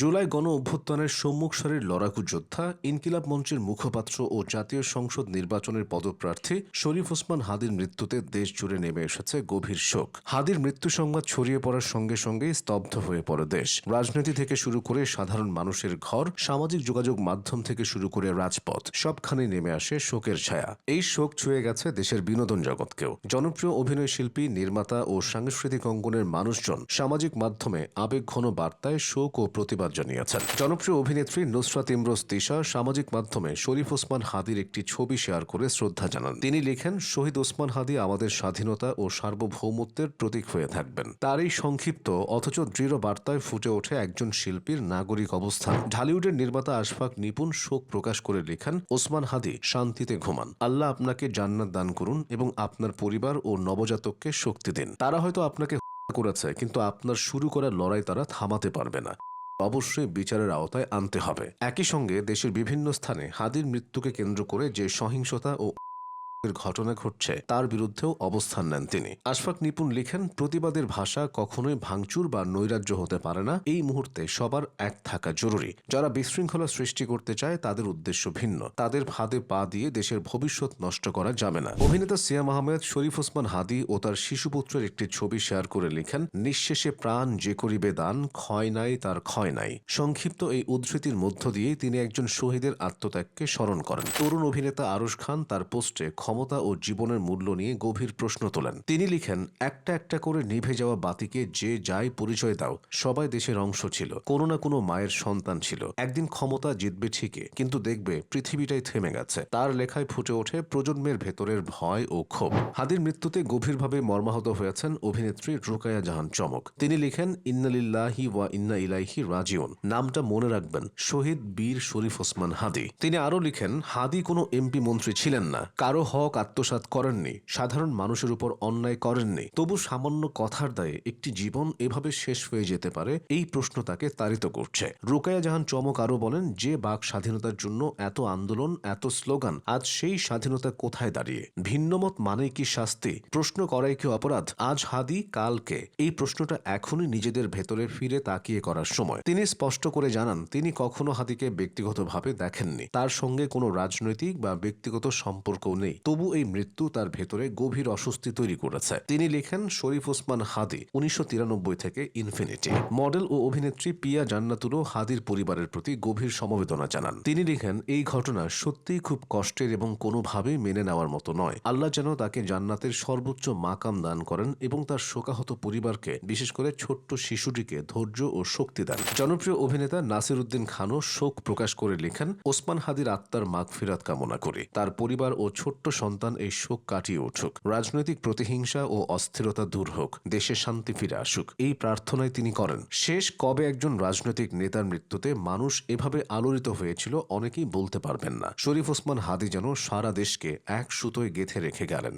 জুলাই গণ অভ্যুত্থানের সম্মুখ সারির লড়াকু যোদ্ধা, ইনকিলাব মঞ্চের মুখপাত্র ও জাতীয় সংসদ নির্বাচনের পদপ্রার্থী শরীফ ওসমান হাদির মৃত্যুতে দেশ জুড়ে নেমে এসেছে গভীর শোক। হাদির মৃত্যু সংবাদ ছড়িয়ে পড়ার সঙ্গে সঙ্গে স্তব্ধ হয়ে পড়ে দেশ। রাজনীতি থেকে শুরু করে সাধারণ মানুষের ঘর, সামাজিক যোগাযোগ মাধ্যম থেকে শুরু করে রাজপথ, সবখানে নেমে আসে শোকের ছায়া। এই শোক ছুঁয়ে গেছে দেশের বিনোদন জগৎকেও। জনপ্রিয় অভিনয় শিল্পী, নির্মাতা ও সাংস্কৃতিক অঙ্গনের মানুষজন সামাজিক মাধ্যমে আবেগঘন বার্তায় শোক ও প্রতিবাদ জানিয়েছেন। জনপ্রিয় অভিনেত্রী নুসরাত ইমরোজ তিশা সামাজিক মাধ্যমে শরীফ ওসমান হাদির একটি ছবি শেয়ার করে শ্রদ্ধা জানান। তিনি লিখেন, শহীদ ওসমান হাদি আমাদের স্বাধীনতা ও সার্বভৌমত্বের প্রতীক হয়ে থাকবেন। তার এই সংক্ষিপ্ত অথচ দৃঢ় বার্তায় ফুটে ওঠে একজন শিল্পীর নাগরিক অবস্থান। ঢালিউডের নির্মাতা আশফাক নিপুণ শোক প্রকাশ করে লেখেন, ওসমান হাদি, শান্তিতে ঘুমান। আল্লাহ আপনাকে জান্নাত দান করুন এবং আপনার পরিবার ও নবজাতককে শক্তি দিন। তারা হয়তো আপনাকে করেছে, কিন্তু আপনার শুরু করা লড়াই তারা থামাতে পারবে না। অবশ্যই বিচারের আওতায় আনতে হবে। একই সঙ্গে দেশের বিভিন্ন স্থানে হাদির মৃত্যুকে কেন্দ্র করে যে সহিংসতা ও ঘটনা ঘটছে, তার বিরুদ্ধেও অবস্থান নেন তিনি। আশফাক নিপুণ লিখেন, প্রতিবাদের ভাষা কখনোই ভাঙচুর বা নৈরাজ্য হতে পারে না। এই মুহূর্তে সবার এক থাকা জরুরি। যারা বিশৃঙ্খলা সৃষ্টি করতে চায়, তাদের উদ্দেশ্য ভিন্ন। তাদের ফাঁদে পা দিয়ে দেশের ভবিষ্যৎ নষ্ট করা যাবে না। অভিনেতা সিয়াম আহমেদ, শরীফ ওসমান হাদি ও তার শিশুপুত্রের একটি ছবি শেয়ার করে লিখেন, নিঃশেষে প্রাণ যে করিবে দান, ক্ষয় নাই তার ক্ষয় নাই। সংক্ষিপ্ত এই উদ্ধৃতির মধ্য দিয়ে তিনি একজন শহীদের আত্মত্যাগকে স্মরণ করেন। তরুণ অভিনেতা আরুশ খান তার পোস্টে ক্ষমতা ও জীবনের মূল্য নিয়ে গভীর প্রশ্ন তোলেন। তিনি লিখেন, একটা একটা করে নিভে যাওয়া বাতিকে যে যাই পরিচয় দাও, সবাই দেশের অংশ ছিল, কোনো না কোনো মায়ের সন্তান ছিল। একদিন ক্ষমতা জিতবে ঠিকই, কিন্তু দেখবে পৃথিবীটাই থেমে গেছে। তার লেখায় ফুটে ওঠে প্রজন্মের ভেতরের ভয় ও ক্ষোভ। হাদির মৃত্যুতে গভীরভাবে মর্মাহত হয়েছেন অভিনেত্রী রুকায়া জাহান চমক। তিনি লিখেন, ইন্নালিল্লাহি ওয়া ইন্না ইলাইহি রাজিউন। নামটা মনে রাখবেন, শহীদ বীর শরীফ ওসমান হাদি। তিনি আরও লিখেন, হাদি কোনো এমপি মন্ত্রী ছিলেন না। কারও হক আত্মসাৎ করেননি, সাধারণ মানুষের উপর অন্যায় করেননি। তবু সামান্য কথার দায়ে একটি জীবন এভাবে শেষ হয়ে যেতে পারে, এই প্রশ্ন তাকে তাড়িত করছে। রুকায়া জাহান চমক আরও বলেন, যে বাক স্বাধীনতার জন্য এত আন্দোলন, এত স্লোগান, আজ সেই স্বাধীনতা কোথায় দাঁড়িয়ে? ভিন্নমত মানেই কি শাস্তি? প্রশ্ন করাই কি অপরাধ? আজ হাদি কালকে এই প্রশ্নটা এখনই নিজেদের ভেতরে ফিরে তাকিয়ে করার সময়। তিনি স্পষ্ট করে জানান, তিনি কখনো হাদিকে ব্যক্তিগতভাবে দেখেননি। তার সঙ্গে কোনো রাজনৈতিক বা ব্যক্তিগত সম্পর্কও নেই। তবু এই মৃত্যু তার ভেতরে গভীর অস্বস্তি তৈরি করেছে। তিনি লেখেন, শরীফ ওসমান হাদি, উনিশশো তিরানব্বই থেকে ইনফিনিটি। মডেল ও অভিনেত্রী পিয়া জান্নাতুরও হাদির পরিবারের প্রতি গভীর সমবেদনা জানান। তিনি লিখেন, এই ঘটনা সত্যিই খুব কষ্টের এবং কোনোভাবেই মেনে নেওয়ার মতো নয়। আল্লাহ যেন তাকে জান্নাতের সর্বোচ্চ মাকাম দান করেন এবং তার শোকাহত পরিবারকে, বিশেষ করে ছোট্ট শিশুটিকে ধৈর্য ও শক্তি দেন। জনপ্রিয় অভিনেতা নাসির উদ্দিন খানও শোক প্রকাশ করে লেখেন, ওসমান হাদির আত্মার মাগফিরাত কামনা করে। তার পরিবার ও ছোট্ট সন্তান এই শোক কাটিয়ে উঠুক। রাজনৈতিক প্রতিহিংসা ও অস্থিরতা দূর হোক। দেশে শান্তি ফিরে আসুক। এই প্রার্থনায় তিনি করেন। শেষ কবে একজন রাজনৈতিক নেতার মৃত্যুতে মানুষ এভাবে আলোড়িত হয়েছিল অনেকেই বলতে পারবেন না। শরীফ ওসমান হাদি যেন সারা দেশকে এক সুতোয় গেথে রেখে গেলেন।